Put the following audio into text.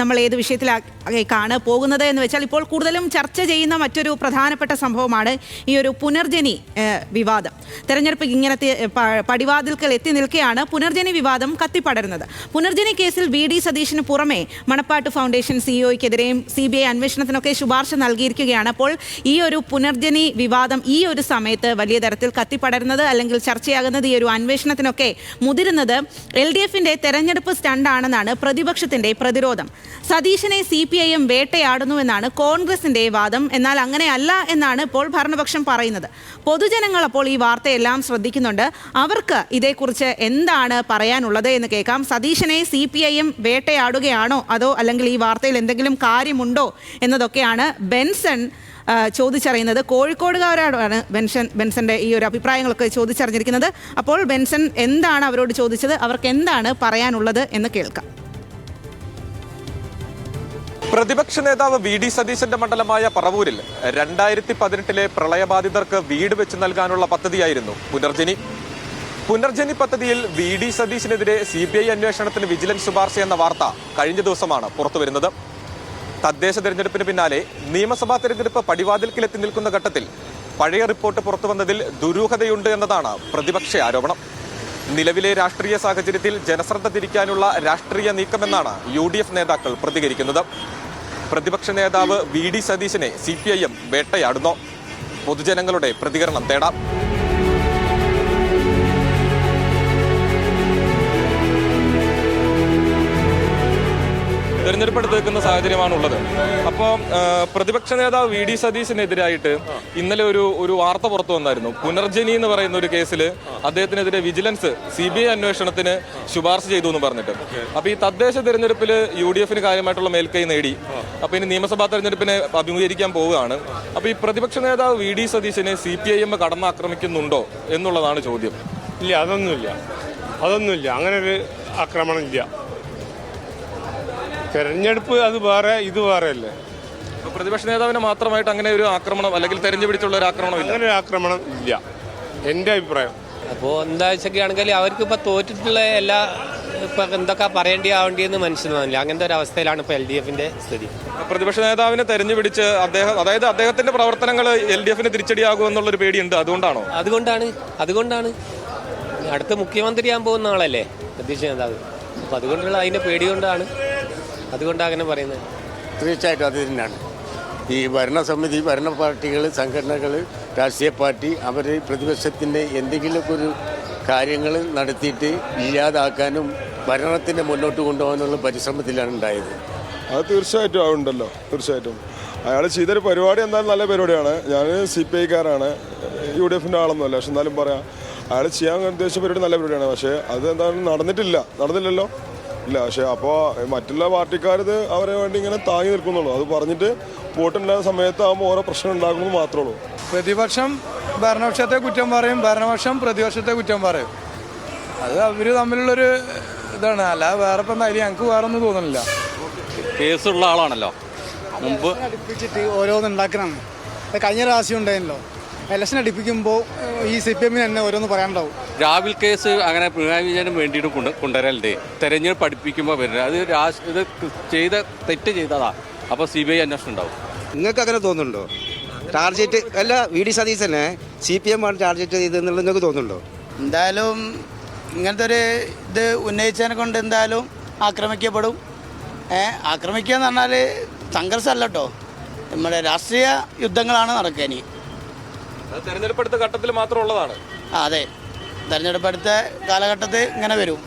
നമ്മൾ ഏത് വിഷയത്തിലേക്കാണ് പോകുന്നത് എന്ന് വെച്ചാൽ ഇപ്പോൾ കൂടുതലും ചർച്ച ചെയ്യുന്ന മറ്റൊരു പ്രധാനപ്പെട്ട സംഭവമാണ് ഈ ഒരു പുനർജനി വിവാദം. തെരഞ്ഞെടുപ്പ് ഇങ്ങനത്തെ പടിവാതിൽക്കൽ എത്തി നിൽക്കെയാണ് പുനർജനി വിവാദം കത്തിപ്പടരുന്നത്. പുനർജനി കേസിൽ വി. ഡി. സതീഷിന് പുറമെ മണപ്പാട്ട് ഫൗണ്ടേഷൻ സിഇഒയ്ക്കെതിരെയും സി ബി ഐ അന്വേഷണത്തിനൊക്കെ ശുപാർശ നൽകിയിരിക്കുകയാണ് അപ്പോൾ ഈ ഒരു പുനർജനി വിവാദം ഈ ഒരു സമയത്ത് വലിയ തരത്തിൽ കത്തിപ്പടരുന്നത് അല്ലെങ്കിൽ ചർച്ചയാകുന്നത് ഈ ഒരു അന്വേഷണത്തിനൊക്കെ മുതിരുന്നത് എൽ ഡി എഫിന്റെ തെരഞ്ഞെടുപ്പ് സ്റ്റണ്ടാണെന്നാണ് പ്രതിപക്ഷത്തിന്റെ പ്രതിരോധം. സതീശനെ സി പി ഐ എം വേട്ടയാടുന്നുവെന്നാണ് കോൺഗ്രസിന്റെ വാദം. എന്നാൽ അങ്ങനെയല്ല എന്നാണ് ഇപ്പോൾ ഭരണപക്ഷം പറയുന്നത്. പൊതുജനങ്ങൾ അപ്പോൾ ഈ വാർത്തയെല്ലാം ശ്രദ്ധിക്കുന്നുണ്ട്. അവർക്ക് ഇതേക്കുറിച്ച് എന്താണ് പറയാനുള്ളത് എന്ന് കേൾക്കാം. സതീശനെ സി പി ഐ എം വേട്ടയാടുകയാണോ അതോ അല്ലെങ്കിൽ ഈ വാർത്തയിൽ എന്തെങ്കിലും കാര്യമുണ്ടോ എന്നതൊക്കെയാണ് ബെൻസൺ ചോദിച്ചറിയുന്നത്. കോഴിക്കോടുകാരോടാണ് ബെൻഷൻ ബെൻസന്റെ ഈ ഒരു അഭിപ്രായങ്ങളൊക്കെ ചോദിച്ചറിഞ്ഞിരിക്കുന്നത്. അപ്പോൾ ബെൻസൺ എന്താണ് അവരോട് ചോദിച്ചത്? അവർക്ക് എന്താണ് പറയാനുള്ളത് എന്ന് കേൾക്കാം. പ്രതിപക്ഷ നേതാവ് വി ഡി സതീശന്റെ മണ്ഡലമായ പറവൂരിൽ രണ്ടായിരത്തി പതിനെട്ടിലെ പ്രളയബാധിതർക്ക് വീട് വെച്ച് നൽകാനുള്ള പദ്ധതിയായിരുന്നു പുനർജനി. പുനർജനി പദ്ധതിയിൽ വി ഡി സതീശിനെതിരെ സി ബി ഐ അന്വേഷണത്തിന് വിജിലൻസ് ശുപാർശ എന്ന വാർത്ത കഴിഞ്ഞ ദിവസമാണ് പുറത്തുവരുന്നത് തദ്ദേശ തെരഞ്ഞെടുപ്പിന് പിന്നാലെ നിയമസഭാ തെരഞ്ഞെടുപ്പ് പടിവാതിൽക്കിലെത്തി നിൽക്കുന്ന ഘട്ടത്തിൽ പഴയ റിപ്പോർട്ട് പുറത്തുവന്നതിൽ ദുരൂഹതയുണ്ട് എന്നതാണ് പ്രതിപക്ഷ ആരോപണം. നിലവിലെ രാഷ്ട്രീയ സാഹചര്യത്തിൽ ജനശ്രദ്ധ തിരിക്കാനുള്ള രാഷ്ട്രീയ നീക്കമെന്നാണ് യു ഡി എഫ് നേതാക്കൾ പ്രതികരിക്കുന്നത്. പ്രതിപക്ഷ നേതാവ് വി ഡി സതീശനെ സി പി ഐ എം വേട്ടയാടുന്നു. പൊതുജനങ്ങളുടെ പ്രതികരണം തേടാം. തെരഞ്ഞെടുപ്പ് എടുത്ത് വെക്കുന്ന സാഹചര്യമാണുള്ളത് അപ്പോൾ പ്രതിപക്ഷ നേതാവ് വി ഡി സതീശിനെതിരായിട്ട് ഇന്നലെ ഒരു ഒരു വാർത്ത പുറത്തു വന്നായിരുന്നു. പുനർജനി എന്ന് പറയുന്ന ഒരു കേസിൽ അദ്ദേഹത്തിനെതിരെ വിജിലൻസ് സി ബി ഐ അന്വേഷണത്തിന് ശുപാർശ ചെയ്തു എന്ന് പറഞ്ഞിട്ട്. അപ്പൊ ഈ തദ്ദേശ തെരഞ്ഞെടുപ്പിൽ യു ഡി എഫിന് കാര്യമായിട്ടുള്ള മേൽക്കൈ നേടി. അപ്പൊ ഇനി നിയമസഭാ തെരഞ്ഞെടുപ്പിനെ അഭിമുഖീകരിക്കാൻ പോവുകയാണ്. അപ്പൊ ഈ പ്രതിപക്ഷ നേതാവ് വി ഡി സതീശിനെ സി പി ഐ എം കടന്നാക്രമിക്കുന്നുണ്ടോ എന്നുള്ളതാണ് ചോദ്യം. ഇല്ല അതൊന്നുമില്ല. അതൊന്നുമില്ല. അങ്ങനെ ഒരു ആക്രമണം ഇല്ല. തെരഞ്ഞെടുപ്പ് അത് വേറെ ഇത് വേറെ അല്ലേ അപ്പൊ പ്രതിപക്ഷ നേതാവിനെ മാത്രമായിട്ട് അങ്ങനെ ഒരു ആക്രമണം അല്ലെങ്കിൽ തെരഞ്ഞെടുപ്പിച്ചുള്ള ഒരു ആക്രമണം ഇല്ല. അങ്ങനെ ഒരു ആക്രമണം ഇല്ല. എന്റെ അഭിപ്രായം. അപ്പോൾ എന്താ വെച്ചൊക്കെയാണെങ്കിൽ അവർക്ക് ഇപ്പോൾ തോറ്റിട്ടുള്ള എല്ലാ ഇപ്പം എന്തൊക്കെ പറയേണ്ടി ആവേണ്ടിയെന്ന് മനസ്സിലാവില്ല അങ്ങനത്തെ ഒരു അവസ്ഥയിലാണ് ഇപ്പോൾ എൽ ഡി എഫിന്റെ സ്ഥിതി. പ്രതിപക്ഷ നേതാവിനെ തെരഞ്ഞു പിടിച്ച് അദ്ദേഹം അതായത് അദ്ദേഹത്തിന്റെ പ്രവർത്തനങ്ങൾ എൽ ഡി എഫിന് തിരിച്ചടിയാകുമെന്നുള്ളൊരു പേടിയുണ്ട്. അതുകൊണ്ടാണോ? അതുകൊണ്ടാണ് അതുകൊണ്ടാണ്. അടുത്ത മുഖ്യമന്ത്രിയാൻ പോകുന്ന ആളല്ലേ പ്രതിപക്ഷ നേതാവ്. അപ്പൊ അതുകൊണ്ടുള്ള അതിന്റെ പേടി കൊണ്ടാണ് അതുകൊണ്ടാണ് അങ്ങനെ പറയുന്നത്. തീർച്ചയായിട്ടും അത് തന്നെയാണ്. ഈ ഭരണസമിതി ഭരണ പാർട്ടികൾ സംഘടനകൾ രാഷ്ട്രീയ പാർട്ടി അവർ പ്രതിപക്ഷത്തിന്റെ എന്തെങ്കിലുമൊക്കെ ഒരു കാര്യങ്ങൾ നടത്തിയിട്ട് ഇല്ലാതാക്കാനും ഭരണത്തിനെ മുന്നോട്ട് കൊണ്ടുപോകാനുള്ള പരിശ്രമത്തിലാണ് ഉണ്ടായത്. അത് തീർച്ചയായിട്ടും ആവുണ്ടല്ലോ തീർച്ചയായിട്ടും. അയാൾ ചെയ്തൊരു പരിപാടി എന്തായാലും നല്ല പരിപാടിയാണ്. ഞാൻ സി പി ഐക്കാരാണ്. യു ഡി എഫിന്റെ ആളൊന്നുമല്ല. പക്ഷെ എന്നാലും പറയാം അയാൾ ചെയ്യാൻ ഉദ്ദേശിച്ച പരിപാടി നല്ല പരിപാടിയാണ്. പക്ഷേ അത് എന്തായാലും നടന്നിട്ടില്ല. നടന്നില്ലല്ലോ. ഇല്ല പക്ഷേ അപ്പോൾ മറ്റുള്ള പാർട്ടിക്കാർ ഇത് അവരെ വേണ്ടി ഇങ്ങനെ താങ്ങി നിൽക്കുന്നുള്ളൂ. അത് പറഞ്ഞിട്ട് വോട്ടുണ്ടായ സമയത്താകുമ്പോൾ ഓരോ പ്രശ്നം ഉണ്ടാകുന്നത് മാത്രമേ ഉള്ളൂ. പ്രതിപക്ഷം ഭരണപക്ഷത്തെ കുറ്റം പറയും ഭരണപക്ഷം പ്രതിപക്ഷത്തെ കുറ്റം പറയും. അത് അവർ തമ്മിലുള്ളൊരു ഇതാണ്. അല്ല വേറെ ഇപ്പം എന്തായാലും ഞങ്ങൾക്ക് വേറെ ഒന്നും തോന്നുന്നില്ല. കേസുള്ള ആളാണല്ലോ. മുമ്പ് അടുപ്പിച്ചിട്ട് ഓരോന്ന് ഉണ്ടാക്കണം കഴിഞ്ഞ പ്രാവശ്യം ഉണ്ടായിരുന്നല്ലോ. ഇലക്ഷൻ അടുപ്പിക്കുമ്പോൾ ഈ സി പി എമ്മിന് തന്നെ ഓരോന്ന് പറയാനുണ്ടാവും. രാവിൽ കേസ് അങ്ങനെ പിണറായി വിജയനും വേണ്ടിയിട്ട് കൊണ്ട് കൊണ്ടുവരലുണ്ട് തെരഞ്ഞെടുപ്പ് അടുപ്പിക്കുമ്പോൾ വരുന്നത്. അത് രാഷ് ഇത് ചെയ്ത തെറ്റ് ചെയ്തതാ. അപ്പോൾ സി ബി ഐ അന്വേഷണം ഉണ്ടാവും. നിങ്ങൾക്ക് അങ്ങനെ തോന്നുന്നുണ്ടോ? ടാർഗറ്റ് അല്ല വി ഡി സതീശനെ സി പി എം ആണ് ടാർഗറ്റ് ചെയ്തതെന്നുള്ളത് നിങ്ങൾക്ക് തോന്നുന്നുണ്ടോ? എന്തായാലും ഇങ്ങനത്തെ ഒരു ഇത് ഉന്നയിച്ചതിനെ കൊണ്ട് എന്തായാലും ആക്രമിക്കപ്പെടും. ആക്രമിക്കുക എന്ന് പറഞ്ഞാൽ സംഘർഷമല്ല കേട്ടോ നമ്മുടെ രാഷ്ട്രീയ യുദ്ധങ്ങളാണ് നടക്കുക ഇനി അത് തെരഞ്ഞെടുപ്പ് എടുത്ത ഘട്ടത്തിൽ മാത്രമുള്ളതാണ്. അതെ. തെരഞ്ഞെടുപ്പ് അടുത്ത കാലഘട്ടത്തിൽ ഇങ്ങനെ വരും.